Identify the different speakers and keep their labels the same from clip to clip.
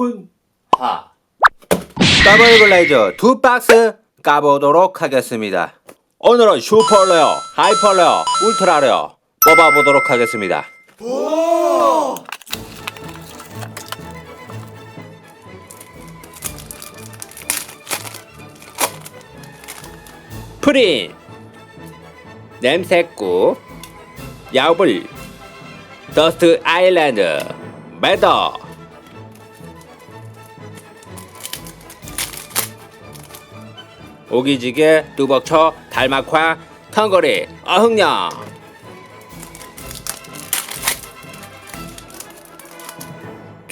Speaker 1: 오픈하. 더블 글레이저 두 박스 까보도록 하겠습니다. 오늘은 슈퍼레어, 하이퍼레어, 울트라레어 뽑아보도록 하겠습니다. 프린 냄새국 야불 더스트 아일랜드 매더 오기지개 뚜벅쳐 달막화 턴거리 어흥령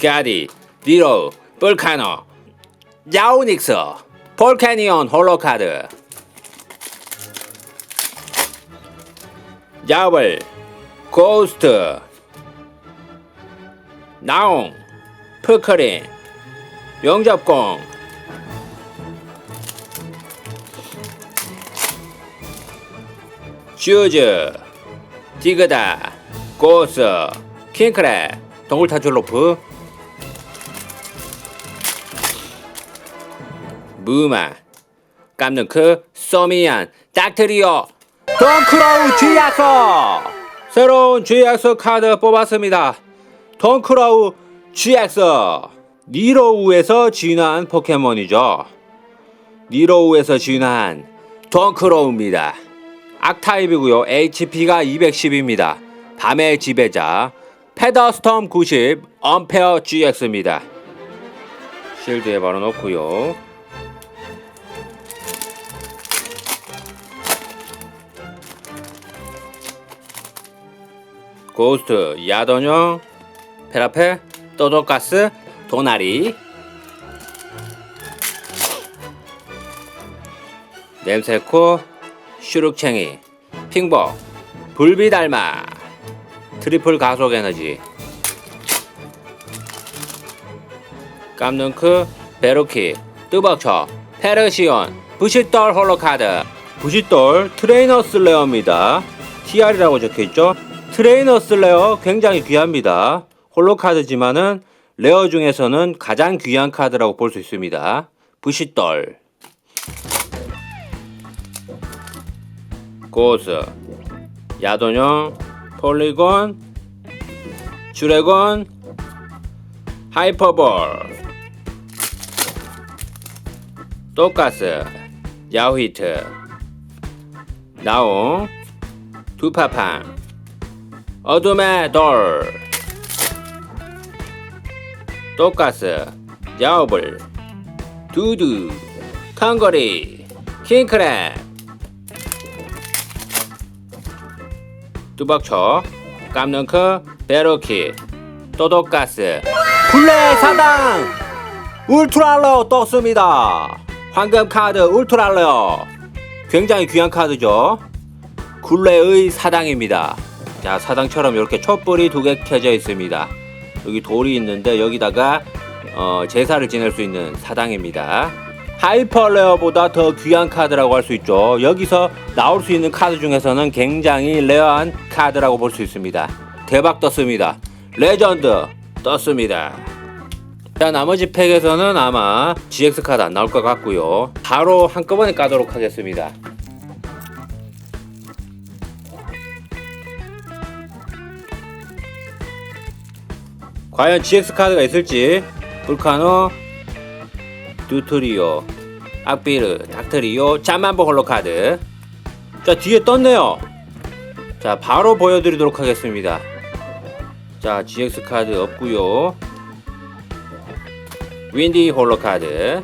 Speaker 1: 가디 리로 볼카노. 야우닉스 볼카니온 홀로카드. 야벌 고스트. 나옹 프크린. 용접공 슈즈 디그다 고스 킹크랩 동물타줄로프 무마 깜능크 소미안 닥트리오 덩크라우 GX 새로운 GX 카드 뽑았습니다. 덩크라우 GX 니로우에서 진화한 포켓몬이죠. 니로우에서 진화한 덩크라우입니다 악타입이고요. HP가 210입니다. 밤의 지배자 페더스톰 90 엄페어 GX입니다. 실드에 바로 넣고요. 고스트 야더녀 페라페 또도가스 도나리. 냄새코 슈룩챙이 핑버 불비달마 트리플 가속 에너지. 깜능크 베로키 뚜벅쳐 페르시온 부시돌 홀로카드. 부시돌 트레이너 슬레어입니다. TR이라고 적혀있죠? 트레이너 슬레어 굉장히 귀합니다. 홀로카드지만은 레어 중에서는 가장 귀한 카드라고 볼 수 있습니다. 부시돌 고스 야도령 폴리곤 주레곤 하이퍼볼. 똑가스 야휘트. 나옹 두파판. 어둠의 돌. 똑가스 야오블. 두두. 칸거리 킹크랩 뚜벅쳐 깜능크 베로키 또독가스. 블랙 사당! 울트랄러 떴습니다. 황금 카드 울트랄러 굉장히 귀한 카드죠. 굴레의 사당입니다. 자 사당처럼 이렇게 촛불이 두 개 켜져 있습니다. 여기 돌이 있는데 여기다가 어, 제사를 지낼 수 있는 사당입니다 하이퍼레어보다 더 귀한 카드라고 할 수 있죠. 여기서 나올 수 있는 카드 중에서는 굉장히 레어한 카드라고 볼 수 있습니다. 대박 떴습니다. 레전드 떴습니다. 자 나머지 팩에서는 아마 GX 카드 안 나올 것 같고요. 바로 한꺼번에 까도록 하겠습니다. 과연 GX 카드가 있을지 불카노 듀토리오 악비르 닥터리오 자만보 홀로카드. 자 뒤에 떴네요. 자 바로 보여드리도록 하겠습니다. 자 GX 카드 없고요. 윈디 홀로카드.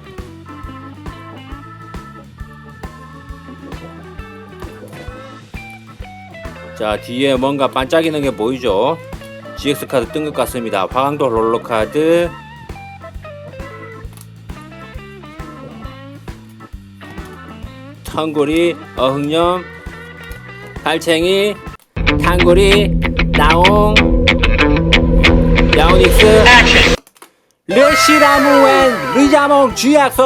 Speaker 1: 자 뒤에 뭔가 반짝이는 게 보이죠? GX 카드 뜬 것 같습니다. 화강도 홀로카드 턴구리, 어흥염, 달챙이, 탕구리, 나옹, 야오닉스, 르시라무엔 리자몽 GX!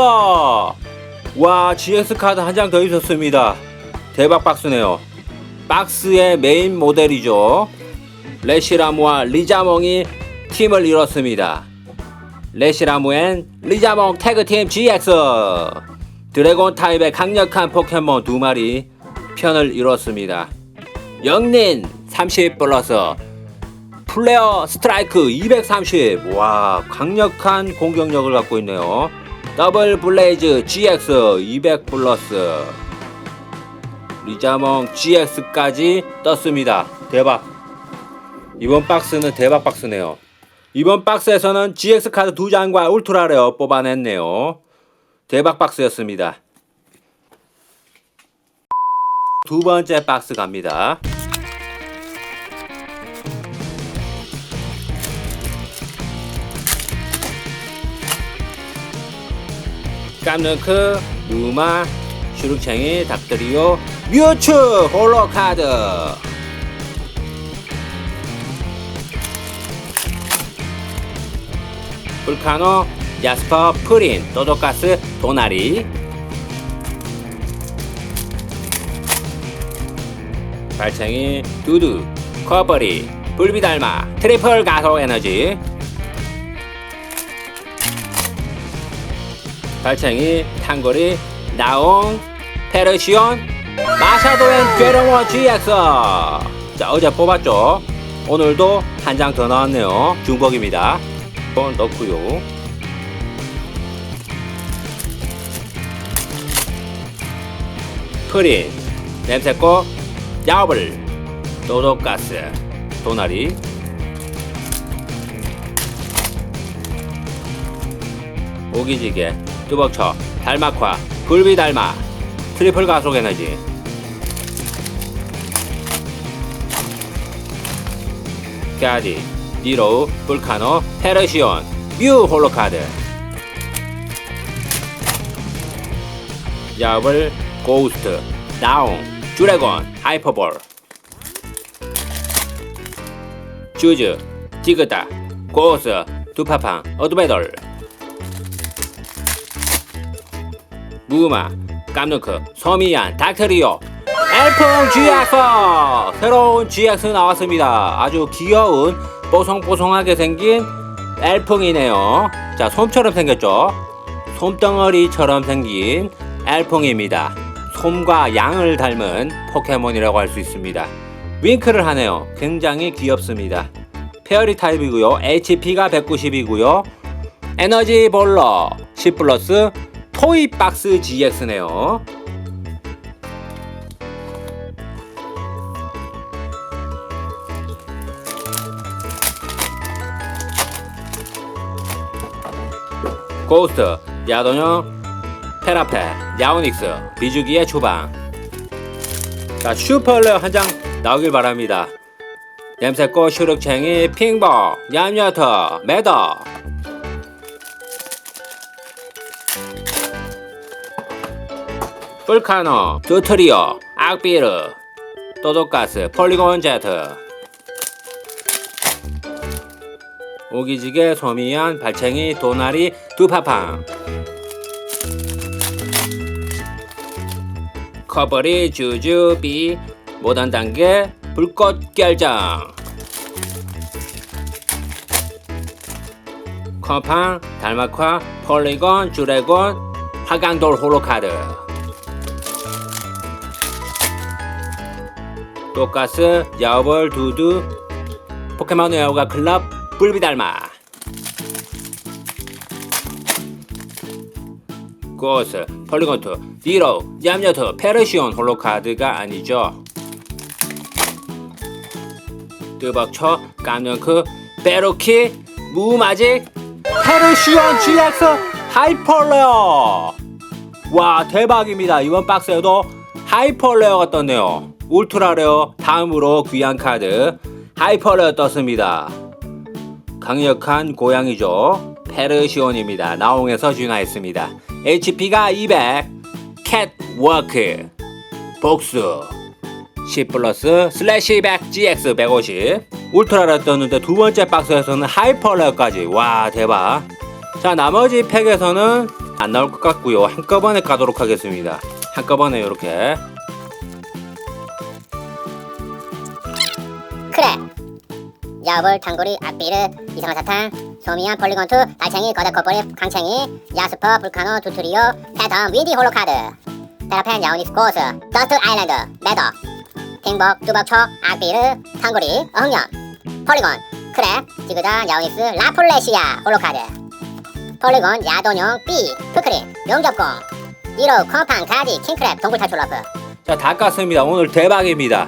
Speaker 1: 와, GX 카드 한 장 더 있었습니다. 대박 박스네요. 박스의 메인 모델이죠. 레시라무와 리자몽이 팀을 이뤘습니다. 레시라무엔 리자몽 태그팀 GX 드래곤 타입의 강력한 포켓몬 두 마리 편을 이뤘습니다. 영린 30 플러스 플레어 스트라이크 230. 와, 강력한 공격력을 갖고 있네요. 더블 블레이즈 GX 200 플러스. 리자몽 GX까지 떴습니다. 대박. 이번 박스는 대박 박스네요. 이번 박스에서는 GX 카드 두 장과 울트라 레어 뽑아냈네요. 대박 박스였습니다. 두 번째 박스 갑니다. 깜능크, 무마, 슈룩챙이, 닥터리오, 뮤츠 홀로 카드. 불카노, 야스퍼, 프린, 도도가스, 도나리. 발챙이, 두두, 커버리, 불비달마, 트리플 가속 에너지. 발챙이, 탕거리, 나옹, 페르시온, 마샤도엔 괴롱워 GX. 자, 어제 뽑았죠? 오늘도 한 장 더 나왔네요. 중복입니다. 한번 넣고요. 프린, 냄새꽃, 야블, 도도가스, 도나리, 오기지개, 뚜벅쳐, 달막화, 굴비달마, 트리플 가속 에너지. 가디, 니로우, 불카노, 페르시온, 뮤 홀로카드. 야블, 고우스트, 나옹, 드래곤, 하이퍼볼. 슈즈, 디그다, 고스, 두파팡, 어드베돌. 무마, 깜누크, 서미안, 닥터리오, 엘풍 GX! 새로운 GX 나왔습니다. 아주 귀여운 뽀송뽀송하게 생긴 엘풍이네요. 자, 솜처럼 생겼죠? 솜덩어리처럼 생긴 엘풍입니다. 솜과 양을 닮은 포켓몬이라고 할 수 있습니다. 윙크를 하네요. 굉장히 귀엽습니다. 페어리 타입이고요. HP가 190이고요. 에너지 볼러 10 플러스 토이 박스 GX네요. 고스트, 야도녀, 테라페, 야오닉스, 비주기의 주방. 자, 슈퍼레어 한 장 나오길 바랍니다. 냄새꽃, 슈룩챙이, 핑버, 얌야터, 매더. 불카노, 두트리오, 악비르, 또도가스, 폴리곤 제트. 오기지개, 소미안, 발챙이, 도나리, 두파팡. 커버리, 주주, 비, 모던 단계, 불꽃 결정. 커팡, 달마화, 폴리곤, 주레곤, 화강돌 홀로카드. 똑가스, 야벌, 두두, 포켓몬 에어가 클럽, 불비달마. 고스, 폴리곤트, 디로, 얌여트, 페르시온 홀로카드가 아니죠. 뜨벅쳐, 깜냥크, 베로키, 무마직, 페르시온 GX 하이퍼레어. 와 대박입니다. 이번 박스에도 하이퍼레어가 떴네요. 울트라레어 다음으로 귀한 카드 하이퍼레어 떴습니다. 강력한 고양이죠. 페르시온입니다. 나옹에서 진화했습니다. HP가 200, 캣워크, 복수, 10 플러스 슬래시 100 GX 150 울트라를 떴는데 두 번째 박스에서는 하이퍼레어까지. 와 대박. 자 나머지 팩에서는 안 나올 것 같고요. 한꺼번에 가도록 하겠습니다. 한꺼번에 이렇게.
Speaker 2: 그래. 야볼 탕구리 악비르 이상한 사탕 소미안 폴리곤투 달챙이 거대 코뿔이 강챙이 야스퍼 불카노 두트리오 패덤 위디 홀로카드 테라펜 야오닉스 코스 더스트 아일랜드 매더 팅벅 뚜벅초 악비르 탕구리 어흥연 폴리곤 크랩 지그자 야오닉스 라폴레시아 홀로카드 폴리곤 야도뇽 B 푸크린 용접공 1호 컴팡 가지 킹크랩 동굴 탈출 러프
Speaker 1: 자, 다 깠습니다. 오늘 대박입니다.